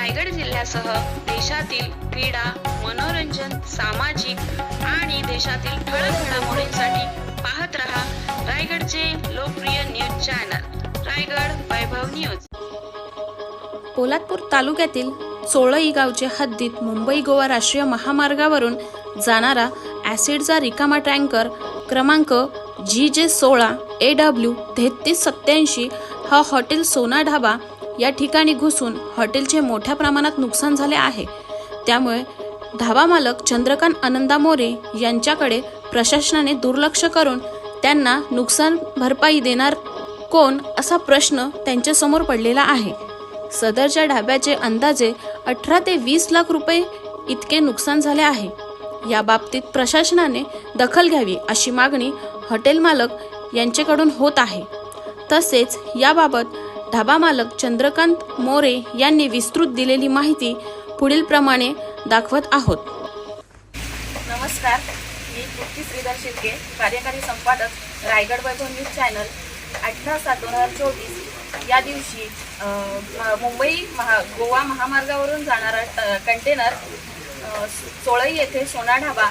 रायगड जिल्ह्यासह देशातील क्रीडा मनोरंजन सामाजिक आणि देशातील ठळक घडामोडींसाठी पाहत रहा रायगडचे लोकप्रिय news channel Raigad Vaibhav news. Poladpur तालुक्यातील चोळई गावच्या हद्दीत मुंबई गोवा राष्ट्रीय महामार्गावरून जाणारा ॲसिडचा रिकामा टँकर क्रमांक जी जे सोळा ए डब्ल्यू तेहतीस सत्याऐंशी हा हॉटेल सोना ढाबा या ठिकाणी घुसून हॉटेलचे मोठ्या प्रमाणात नुकसान झाले आहे. त्यामुळे ढाबा मालक चंद्रकांत आनंदा मोरे यांच्याकडे प्रशासनाने दुर्लक्ष करून त्यांना नुकसान भरपाई देणार कोण असा प्रश्न त्यांच्यासमोर पडलेला आहे. सदरच्या ढाब्याचे अंदाजे अठरा ते वीस लाख रुपये इतके नुकसान झाले आहे. या बाबतीत प्रशासनाने दखल घ्यावी अशी मागणी हॉटेल मालक यांच्याकडून होत आहे. तसेच याबाबत ढाबा मालक चंद्रकांत मोरे यांनी विस्तृत दिलेली माहिती पुढीलप्रमाणे दाखवत आहोत. नमस्कार. मी तृप्ती श्रीधर शिर्के कार्यकारी संपादक रायगड वैभव न्यूज चॅनल. अठरा सात दोन हजार चोवीस या दिवशी मुंबई महा गोवा महामार्गावरून जाणारा कंटेनर चोळई येथे सोना ढाबा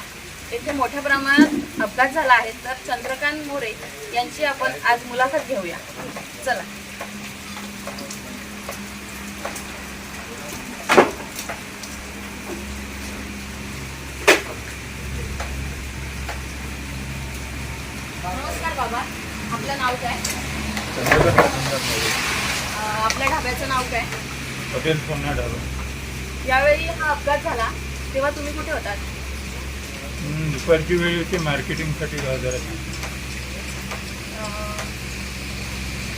येथे मोठ्या प्रमाणात अपघात झाला आहे. तर चंद्रकांत मोरे यांची आपण आज मुलाखत घेऊया. चला. नमस्कार बाबा. आपलं नाव काय? आपल्या ढाब्याचं नाव काय? हॉटेल सोना ढाबा. यावेळी हा अपघात झाला. तेव्हा तुम्ही कुठे होतात? दुपारची वेळ होती मार्केटिंगसाठी बाजारात.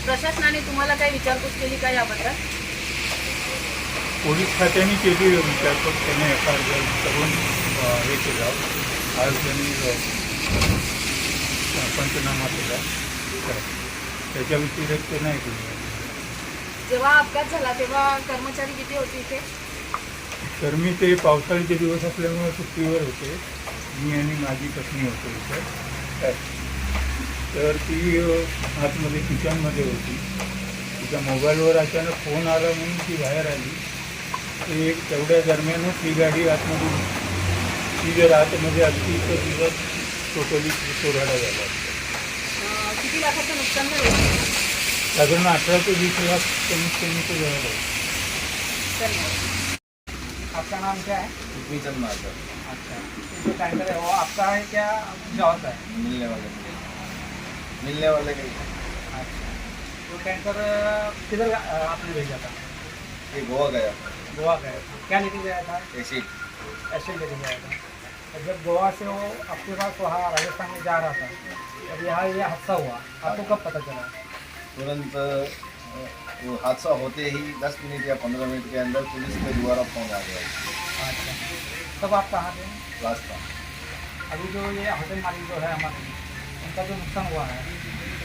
प्रशासनाने तुम्हाला काही विचारपूस केली का याबद्दल? पोलीस खात्याने केली विचारपूस त्याने एफ आय आर करून हे केलं. आज त्यांनी पंचनामा केला. तर त्याच्या व्यतिरिक्त नाही केली. जेव्हा अपघात झाला तेव्हा कर्मचारी किती होते इथे? तर मी ते पावसाळ्याचे दिवस असल्यामुळे सुट्टीवर होते. मी आणि माझी पत्नी होतो इथं. तर ती आतमध्ये किचनमध्ये होती. तिच्या मोबाईलवर अचानक फोन आला म्हणून ती बाहेर आली. ते एक तेवढ्या दरम्यानच ही गाडी आतमध्ये ती जर आतमध्ये असती तर तिचा टोटली चोराडा झाला अं, किती लाखाचं नुकसान झालं? साधारण अठरा ते वीस लाख कमीत कमी तो झाला धन्यवाद. आपका नाम क्या है? मार्कर. अच्छा. ये जो टैंकर है वो आपका है क्या? का है मिलने वाले मिलने वाले का अच्छा. तो टैंकर अ, किधर अ, आपने भेजा था? ये गोवा गया. गोवा गया था. क्या लेके गया था? एसिड. ऐसे लेके गया था. जब गोवा से वो आपके पास वहाँ राजस्थान में जा रहा था तब यहाँ ये हादसा हुआ। आपको कब पता चला? तुरंत वो हादसा होते ही 10 मिनट या 15 मिनट के अंदर पुलिस के द्वारा फ़ोन आ गया। अच्छा। तब आप कहाँ थे? रास्ता अभी जो ये होटल मालिक जो है हमारे उनका जो नुकसान हुआ है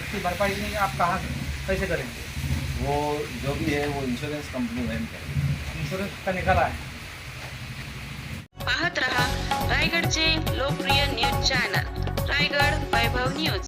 उसकी भरपाई नहीं आप कहाँ कैसे करेंगे? वो जो भी है वो इंश्योरेंस कंपनी वहन करेगी। इंश्योरेंस का निकाला है? पाहत रहा रायगडचे लोकप्रिय